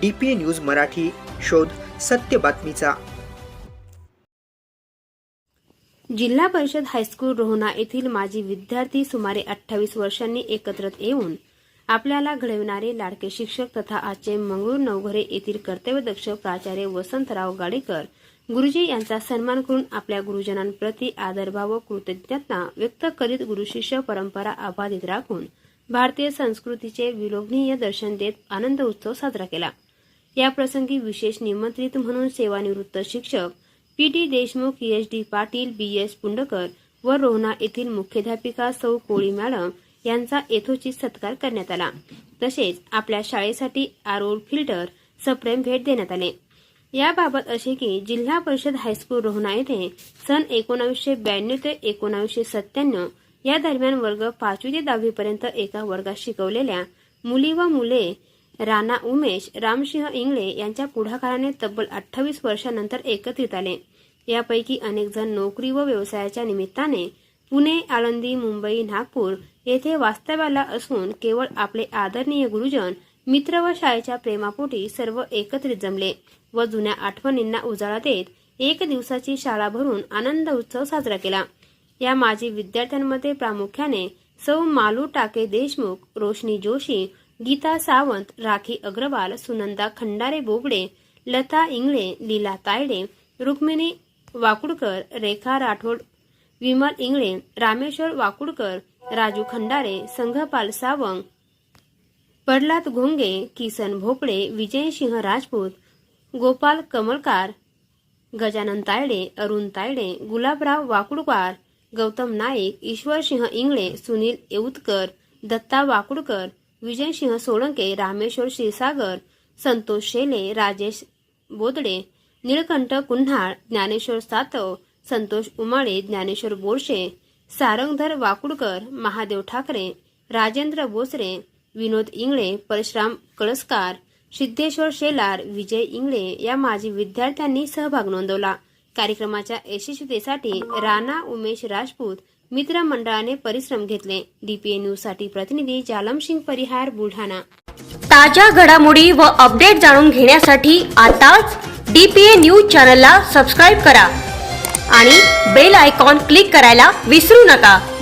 DPA news Marathi शोध सत्य बातमीचा. जिल्हा परिषद हायस्कूल रोहना येथील माजी विद्यार्थी सुमारे अठ्ठावीस वर्षांनी एकत्र येऊन आपल्याला घडविणारे लाडके शिक्षक तथा आजचे मंगळूर नवघरे येथील कर्तव्यदक्ष प्राचार्य वसंतराव गाडेकर गुरुजी यांचा सन्मान करून आपल्या गुरुजनांप्रती आदरभाव व कृतज्ञता व्यक्त करीत गुरुशिष्य परंपरा अबाधित राखून भारतीय संस्कृतीचे विलोभनीय दर्शन देत आनंद उत्सव साजरा केला. याप्रसंगी विशेष निमंत्रित म्हणून सेवानिवृत्त शिक्षक P T Deshmukh H D Patil B S Pundkar व रोहना येथील मुख्याध्यापिका सौ कोळी मॅडम यांचा यथोचित सत्कार करण्यात आला. तसेच आपल्या शाळेसाठी आरोल फिल्टर सप्रेम भेट देण्यात आले. याबाबत असे की जिल्हा परिषद हायस्कूल रोहना येथे सन एकोणावीसशे ब्याण्णव ते एकोणावीसशे सत्त्याण्णव या दरम्यान वर्ग पाचवी ते दहावीपर्यंत एका वर्गात शिकवलेल्या मुली व मुले राणा उमेश रामसिंह इंगळे यांच्या पुढाकाराने तब्बल अठ्ठावीस वर्षानंतर एकत्रित आले. यापैकी अनेक जण नोकरी व व्यवसायाच्या निमित्ताने पुणे आळंदी मुंबई नागपूर येथे वास्तव्याला असून केवळ आपले आदरणीय गुरुजन मित्र व शाळेच्या प्रेमापोटी सर्व एकत्रित जमले व जुन्या आठवणींना उजाळा देत एक दिवसाची शाळा भरून आनंद उत्सव साजरा केला. या माजी विद्यार्थ्यांमध्ये प्रामुख्याने सौ मालू टाके देशमुख रोशनी जोशी गीता सावंत राखी अग्रवाल सुनंदा खंडारे बोबडे लता इंगळे लीला तायडे रुक्मिणी वाकुडकर रेखा राठोड विमल इंगळे रामेश्वर वाकुडकर राजू खंडारे संघपाल सावंग प्रल्हाद घोंगे किसन भोपळे विजयसिंह राजपूत गोपाल कमलकार गजानन तायडे अरुण तायडे गुलाबराव वाकुडकार गौतम नाईक ईश्वर सिंह इंगळे सुनील येऊतकर दत्ता वाकुडकर विजयसिंह सोळंके रामेश्वर क्षीरसागर संतोष शेले राजेश बोदडे निळकंठ कुन्हाळ ज्ञानेश्वर सातव संतोष उमाळे ज्ञानेश्वर बोरशे सारंगधर वाकुडकर महादेव ठाकरे राजेंद्र बोसरे विनोद इंगळे परशुराम कळसकार सिद्धेश्वर शेलार विजय इंगळे या माजी विद्यार्थ्यांनी सहभाग नोंदवला. कार्यक्रमाच्या यशस्वीतेसाठी राणा उमेश राजपूत मित्रमंडळाने परिश्रम घेतले. डीपीए न्यूजसाठी प्रतिनिधी जालमसिंग परिहार बुलढाणा. ताज्या घडामोडी व अपडेट जाणून घेण्यासाठी आताच डीपीए न्यूज चॅनलला सबस्क्राईब करा. आणि बेल आयकॉन क्लिक करायला विसरू नका.